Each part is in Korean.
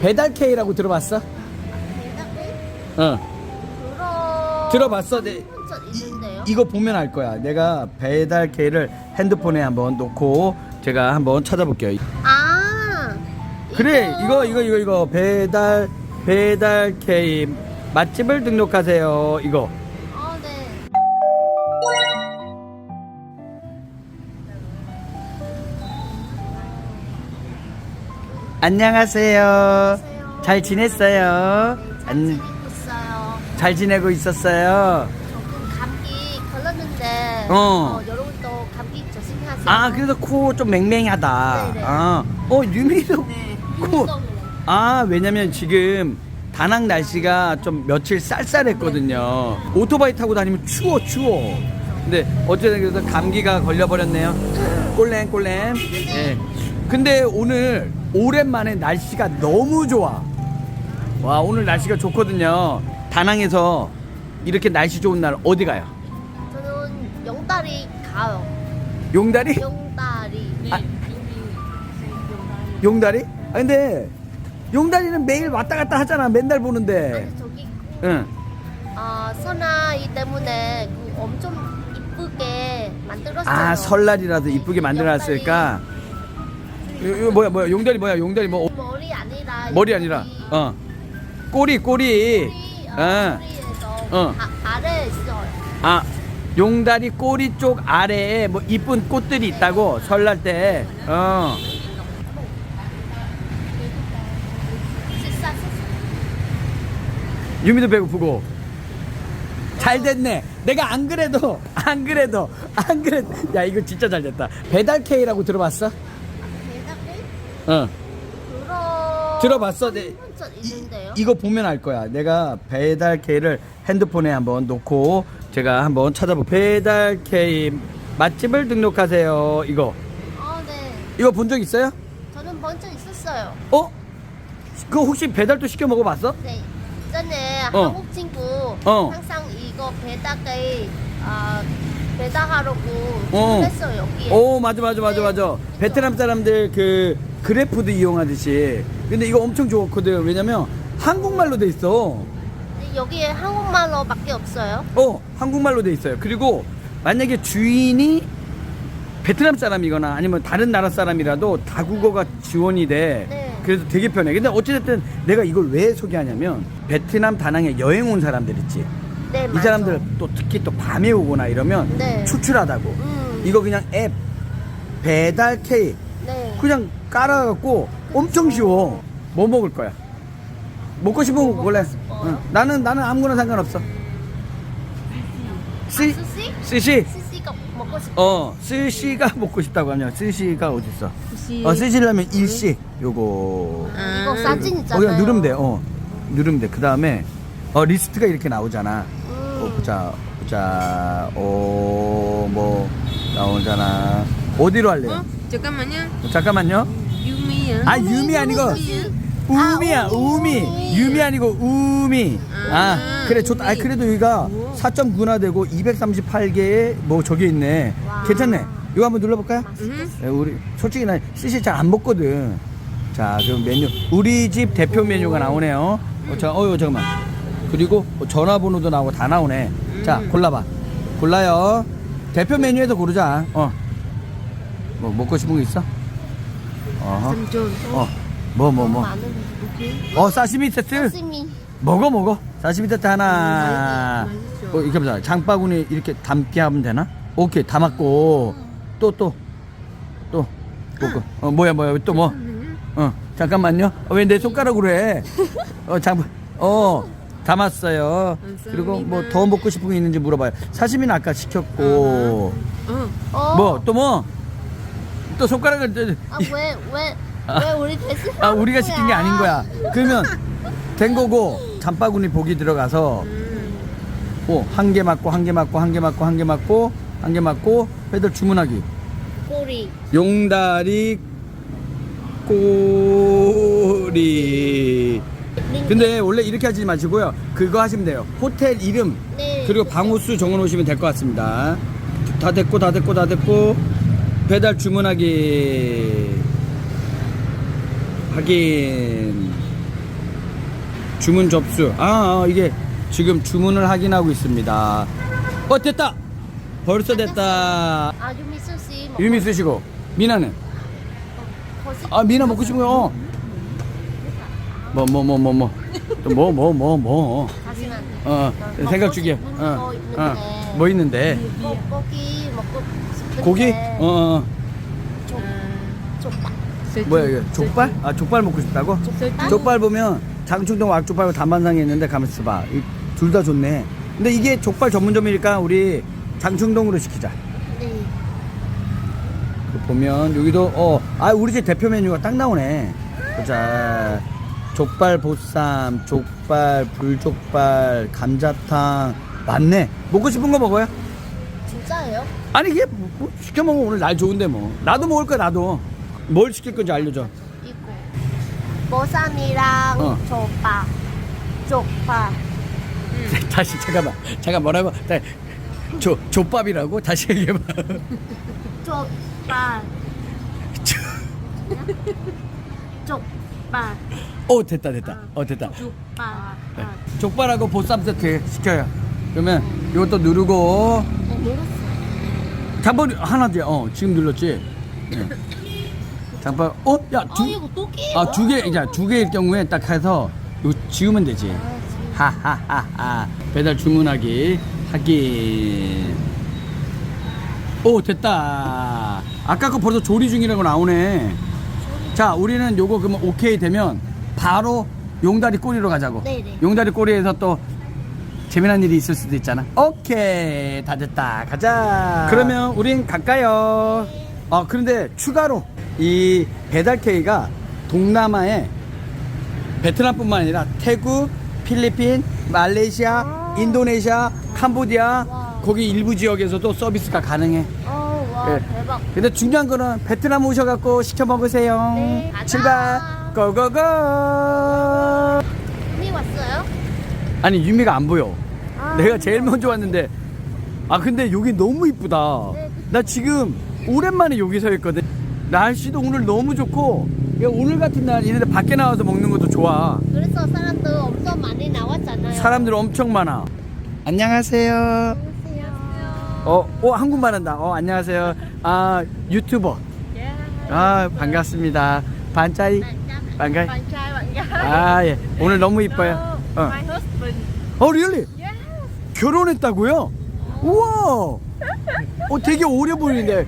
배달 K라고 들어봤어? 어. 들어 들어봤어? 네. 적 있는데요. 이거 보면 알 거야. 내가 배달 K를 핸드폰에 한번 놓고 제가 한번 찾아볼게요. 아 그래, 이거 이거 이거 이거 배달 배달 K 맛집을 등록하세요. 이거. 안녕하세요. 안녕하세요. 잘 지냈어요? 잘 안- 지내고 있어요. 잘 지내고 있었어요. 조금 감기 걸렸는데 어. 어, 여러분도 감기 조심하세요. 아, 그래서 코 좀 맹맹하다. 네네. 아, 어, 유미도 네. 코. 아, 왜냐면 지금 다낭 날씨가 좀 며칠 쌀쌀했거든요. 오토바이 타고 다니면 추워, 추워. 근데 어쨌든 그래서 감기가 걸려버렸네요. 꼴랭, 꼴랭. 예. 근데 오늘 오랜만에 날씨가 너무 좋아. 와, 오늘 날씨가 좋거든요. 다낭에서 이렇게 날씨 좋은 날 어디 가요? 저는 영다리 가요. 용다리? 영다리. 아. 용다리? 아, 근데 용다리는 매일 왔다 갔다 하잖아. 맨날 보는데. 아니 저기 응. 아 선아이 때문에 그 엄청 이쁘게 만들었어요. 아 설날이라도 이쁘게 만들어 놨을까? 이거, 이거 뭐야 뭐야 용다리 뭐야 용다리 뭐 어, 머리 아니라 머리 아니라 어 꼬리 꼬리 꼬리 어. 어, 꼬리에서 어. 아. 아 용다리 꼬리 쪽 아래에 뭐 이쁜 꽃들이 있다고 설날 때 어 식사 식사. 유미도 배고프고 잘 됐네 내가 안 그래도 안 그래도 안 그래도 야 이거 진짜 잘 됐다 배달 K라고 들어봤어? 어 들어 들어봤어? 네. 적 있는데요. 이거 보면 알 거야. 내가 배달 K를 핸드폰에 한번 놓고 제가 한번 찾아보. 배달 K 맛집을 등록하세요. 이거 어, 네. 이거 본 적 있어요? 저는 먼저 있었어요. 어? 그거 혹시 배달도 시켜 먹어봤어? 네. 전에 어. 한국 친구 어. 항상 이거 배달에 아 배달하려고 어. 주문했어요 여기에. 오 맞아 맞아 맞아 맞아. 베트남 사람들 그 그래프드 이용하듯이. 근데 이거 엄청 좋거든. 왜냐면 한국말로 돼 있어. 여기에 한국말로밖에 없어요. 어 한국말로 돼 있어요. 그리고 만약에 주인이 베트남 사람이거나 아니면 다른 나라 사람이라도 다국어가 지원이 돼. 네. 그래서 되게 편해. 근데 어찌됐든 내가 이걸 왜 소개하냐면 베트남 다낭에 여행 온 사람들 있지. 네. 이 맞아. 사람들 또 특히 또 밤에 오거나 이러면 네. 추출하다고. 음. 이거 그냥 앱 배달 K 네. 그냥 깔아갖고 엄청 쉬워. 뭐 먹을 거야? 먹고 싶은 거뭐 골래. 응. 나는 나는 아무거나 상관없어. 아, 시 스시? 스시 스시가 먹고 싶어. 어 스시가 먹고 싶다고 하냐? 스시가 어디 있어? 스시. 어 스시라면 일시 요거 이거 사진 어 있잖아요. 그냥 누르면 돼. 어 누르면 돼. 그 다음에 어 리스트가 이렇게 나오잖아. 어 음. 보자 보자 오뭐 나오잖아. 어디로 할래요? 어? 잠깐만요. 잠깐만요. 유미야. 아 유미 아니고 우미야 아, 우미. 유미 아니고 우미 아 아, 그래 좋다 아 우미. 그래도 여기가 4.9나 되고 238개의 뭐 저기 있네 와. 괜찮네 이거 한번 눌러볼까요? 음. 예, 우리 솔직히 나 스시 잘 안 먹거든 자 그럼 메뉴 우리 집 대표 메뉴가 나오네요 어, 자, 어유 잠깐만 그리고 뭐 전화번호도 나오고 다 나오네 자 골라봐 골라요 대표 메뉴에서 고르자 어 뭐 먹고 싶은 거 있어? 어허. 삼촌. 어뭐 뭐 뭐? 고기. 어 사시미 세트? 사시미. 먹어 먹어. 사시미 세트 하나. 음. 어, 이렇게 보자 장바구니 이렇게 담게 하면 되나? 오케이 담았고. 또 또. 또. 뭐, 어 뭐야 뭐야. 또 뭐? 어 잠깐만요. 어, 왜내 손가락으로 해 어 장바 어 담았어요. 그리고 뭐 더 먹고 싶은 거 있는지 물어봐요. 사시미는 아까 시켰고. 어. 어. 뭐또 뭐 또 손가락을 저- 아왜 왜 왜 우리 대신? 아 우리가 시킨 게 아닌 거야. 그러면 된 거고 잠바구니 보기 들어가서 어, 한개 맞고 한 개 맞고 한 개 맞고 한 개 맞고 한 개 맞고 배달 주문하기. 꼬리. 용다리 꼬리. 근데 원래 이렇게 하지 마시고요. 그거 하시면 돼요. 호텔 이름 네. 그리고 방호수 정해 놓으시면 될 것 같습니다. 다 됐고 다 됐고 다 됐고 배달 주문하기 확인 주문 접수. 아, 아, 이게 지금 주문을 확인하고 있습니다. 어, 됐다! 벌써 됐다. 아 유미 먹고 유미 쓰시고. 미나는? 싶- 아, 미나 먹고 싶은 거, 어. 뭐, 뭐, 뭐, 뭐, 뭐. 또 뭐, 뭐, 뭐, 뭐. 하지만 어, 생각 중이야. 싶은 어, 거 어. 있는데. 뭐? 고, 고기 먹고 싶은데 고기? 어, 어. 족, 족발 뭐야, 이게? 족발? 아, 족발 먹고 싶다고? 족발? 족발 보면 장충동 왁족발하고 단반상이 있는데 가만 있어봐. 둘 다 좋네. 근데 이게 족발 전문점이니까 우리 장충동으로 시키자. 네 그 보면 여기도 어, 아 우리 집 대표 메뉴가 딱 나오네. 보자. 족발 보쌈, 족발, 불족발, 감자탕 맞네. 먹고 싶은 거 먹어요? 진짜예요? 아니 이게 뭐, 뭐 시켜 먹으면 오늘 날 좋은데 뭐. 나도 먹을 거야 나도. 뭘 시킬 건지 알려줘. 이거 보쌈이랑 어. 족발 족발 다시 잠깐만. 잠깐 뭐라고? 다- 조 족밥이라고 다시 얘기해봐. 족발 족발 어 됐다 됐다. 어 됐다. 족발 네. 족발하고 보쌈 세트 시켜요. 그러면 이것도 누르고 네, 눌렀어 잠깐 하나지. 어 지금 눌렀지. 네. 잠깐. 어? 야 아 두. 이거 또 끼예요? 아두 개. 이제 두 개일 경우에 딱 해서 요 지우면 되지. 아. 하하하하. 배달 주문하기 확인. 오 됐다. 아까 거 벌써 조리 중이라고 나오네. 자 우리는 요거 그러면 오케이 되면 바로 용다리 꼬리로 가자고. 네네. 용다리 꼬리에서 또 재미난 일이 있을 수도 있잖아. 오케이 다 됐다 가자. 그러면 우린 갈까요? 아 그런데 추가로 이 배달 K가 동남아에 베트남뿐만 아니라 태국, 필리핀, 말레이시아, 아. 인도네시아, 캄보디아 와. 거기 일부 지역에서도 서비스가 가능해. 어, 와 예. 대박 근데 중요한 거는 베트남 오셔갖고 시켜 먹으세요. 네, 가자. 출발. 고고고. 아니 유미가 안 보여. 아, 내가 제일 먼저 왔는데 아 근데 여기 너무 이쁘다. 네. 나 지금 오랜만에 여기 서 있거든. 날씨도 오늘 너무 좋고 야, 오늘 같은 날 이런데 밖에 나와서 먹는 것도 좋아. 그래서 사람들 엄청 많이 나왔잖아요 사람들 엄청 많아. 안녕하세요. 안녕하세요 어, 어 한국말 한다. 어 안녕하세요. 아 유튜버. 아 반갑습니다. 반짜이. 반가이. gái 아 예. 오늘 너무 이뻐요. 어. my husband 어 리얼리? yes 결혼했다고요? 우와. 어 되게 오래 보이는데.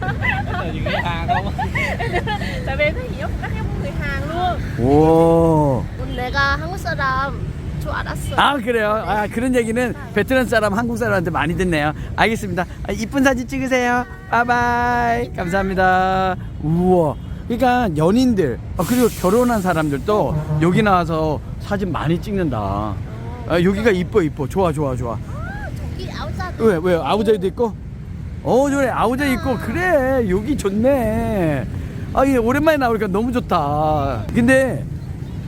tại vì em thấy chị rất giống người Hàn luôn 오. 오늘 내가 한국 사람 줄 알았어 아 그래요? 아 그런 얘기는 베트남 사람 한국 사람한테 많이 듣네요. 알겠습니다. 아, 이쁜 사진 찍으세요. 바이바이. 감사합니다. 우와. 그러니까 연인들 아, 그리고 결혼한 사람들도 여기 나와서 사진 많이 찍는다. 아, 여기가 이뻐 이뻐. 좋아 좋아 좋아. 저기 아우자 왜왜 아우자이도 있고? 어 그래 아우자 있고 그래 여기 좋네. 아 이게 오랜만에 나오니까 너무 좋다. 근데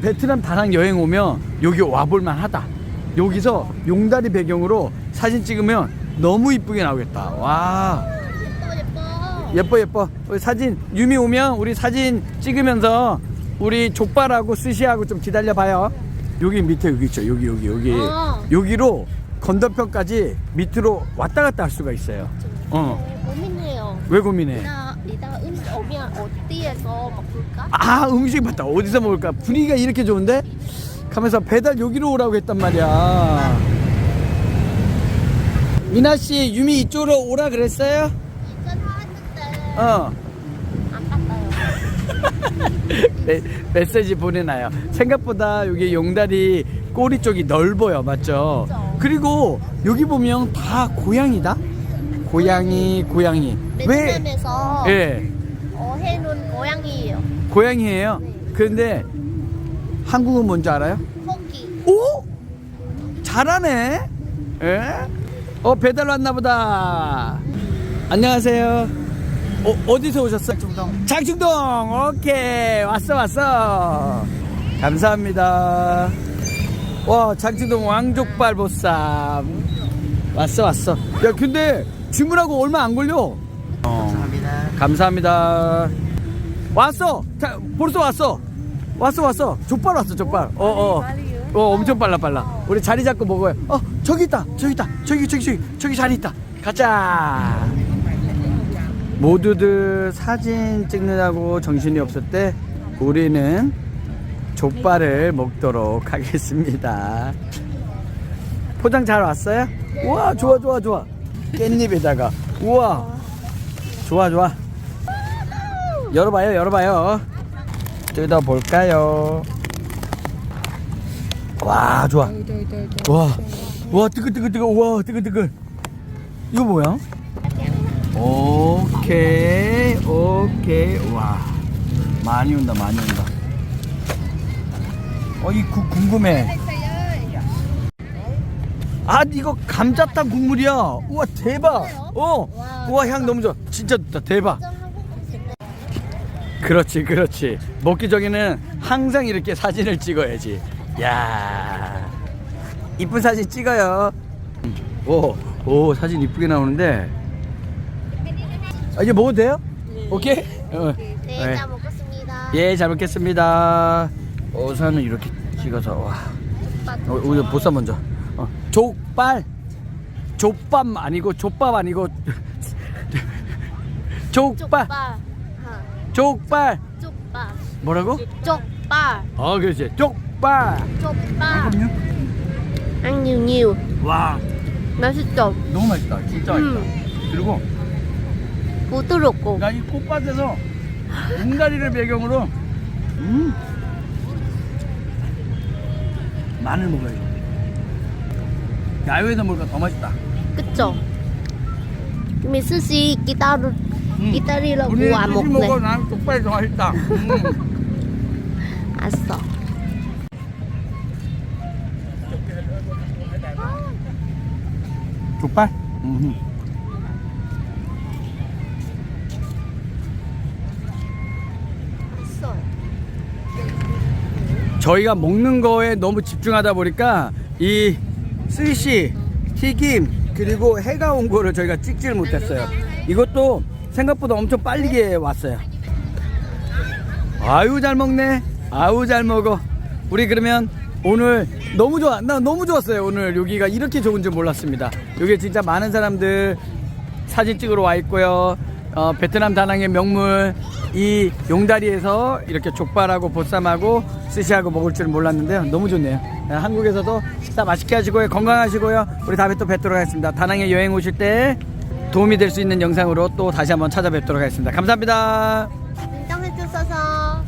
베트남 다낭 여행 오면 여기 와볼만 하다. 여기서 용다리 배경으로 사진 찍으면 너무 이쁘게 나오겠다. 와 예뻐 예뻐 예뻐 예뻐. 우리 사진 유미 오면 우리 사진 찍으면서 우리 족발하고 스시하고 좀 기다려 봐요. 여기 밑에 여기 있죠. 여기 여기 여기 어. 여기로 건너편까지 밑으로 왔다 갔다 할 수가 있어요. 어. 네, 고민해요 왜 고민해? 이따 이따 음식 오면 어디에서 먹을까? 아 음식 맞다. 어디서 먹을까? 분위기가 이렇게 좋은데? 가면서 배달 여기로 오라고 했단 말이야. 미나 씨, 유미 이쪽으로 오라 그랬어요? 이전 하는데 어. 메, 메시지 보내놔요. 생각보다 여기 용다리 꼬리 쪽이 넓어요. 맞죠? 그리고 여기 보면 다 고양이다? 고양이, 고양이. 왜? 베트남에서 예, 어, 해놓은 고양이에요 고양이에요. 네. 그런데 한국은 뭔지 알아요? 토끼 오? 잘하네. 예? 어, 배달 왔나 보다. 안녕하세요. 어, 어디서 오셨어요? 장충동. 장충동. 오케이. 왔어, 왔어. 감사합니다. 와, 장충동 왕족발 보쌈. 왔어, 왔어. 야, 근데 주문하고 얼마 안 걸려. 감사합니다. 감사합니다. 왔어. 자, 벌써 왔어. 왔어, 왔어. 족발 왔어, 족발. 어, 어. 어 엄청 빨라 빨라 우리 자리 잡고 먹어요 어 저기 있다 저기 있다 저기 저기 저기 저기 자리 있다 가자 모두들 사진 찍느라고 정신이 없을 때 우리는 족발을 먹도록 하겠습니다. 포장 잘 왔어요? 우와 좋아 좋아 좋아. 깻잎에다가. 우와. 좋아 좋아. 열어봐요 열어봐요. 뜯어볼까요? 와 좋아. 와, 와 뜨끈뜨끈뜨끈. 와 뜨끈뜨끈. 이거 뭐야? 오케이 오케이. 와 많이 온다 많이 온다. 어이 궁금해. 아 이거 감자탕 국물이야. 우와 대박. 어 우와 향 너무 좋아. 진짜 좋다 대박. 그렇지 그렇지. 먹기 전에는 항상 이렇게 사진을 찍어야지. 야 이쁜 사진 찍어요. 오, 오 사진 이쁘게 나오는데 아, 이제 먹어도 돼요? 오케이? 어. 네, 잘 먹겠습니다. 예, 잘 먹겠습니다. 우선은 이렇게 찍어서 와. 어, 우리 보쌈 먼저. 어, 족발. 족밥 아니고 족밥 아니고 족발. 족발. 쪽발. 뭐라고? 쪽발. 어, 그렇지. 족발. Ăn nhiều nhiều. 와, 맛있죠? 너무 맛있다. 진짜 맛있다. 그리고 부드럽고. 나 이 꽃밭에서 웅다리를 배경으로 음. 마늘 먹어야지. 야외에서 먹으니까 더 맛있다. 그쵸? Mình sushi 기다리 음. 기다리라고 우리 안 수시 먹네. 먹어. 난 족발이 더 맛있다. 음. 알았어. 족발? 음. 맛있어. 저희가 먹는 거에 너무 집중하다 보니까 이 스시, 튀김 그리고 해가 온 거를 저희가 찍지를 못했어요. 이것도 생각보다 엄청 빨리게 왔어요. 아유 잘 먹네. 아유 잘 먹어. 우리 그러면 오늘 너무 좋아. 나 너무 좋았어요. 오늘 여기가 이렇게 좋은 줄 몰랐습니다. 여기 진짜 많은 사람들 사진 찍으러 와 있고요. 어, 베트남 다낭의 명물 이 용다리에서 이렇게 족발하고 보쌈하고 스시하고 먹을 줄 몰랐는데요. 너무 좋네요. 네, 한국에서도 식사 맛있게 하시고요. 건강하시고요. 우리 다음에 또 뵙도록 하겠습니다. 다낭에 여행 오실 때 도움이 될 수 있는 영상으로 또 다시 한번 찾아뵙도록 하겠습니다. 감사합니다. 인정해 주셔서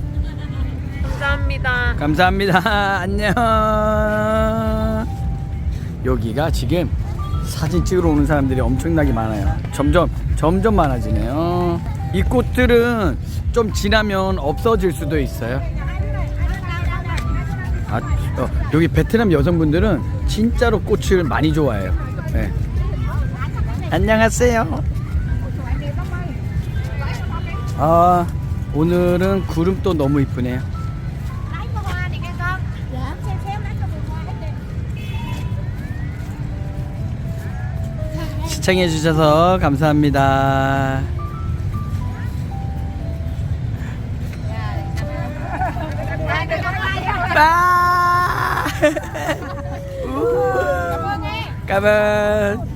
감사합니다. 감사합니다. 안녕. 여기가 지금 사진 찍으러 오는 사람들이 엄청나게 많아요. 점점 점점 많아지네요. 이 꽃들은 좀 지나면 없어질 수도 있어요. 아, 어, 여기 베트남 여성분들은 진짜로 꽃을 많이 좋아해요. 네. 안녕하세요. 아, 오늘은 구름도 너무 이쁘네요. 시청해 주셔서 감사합니다. 까만.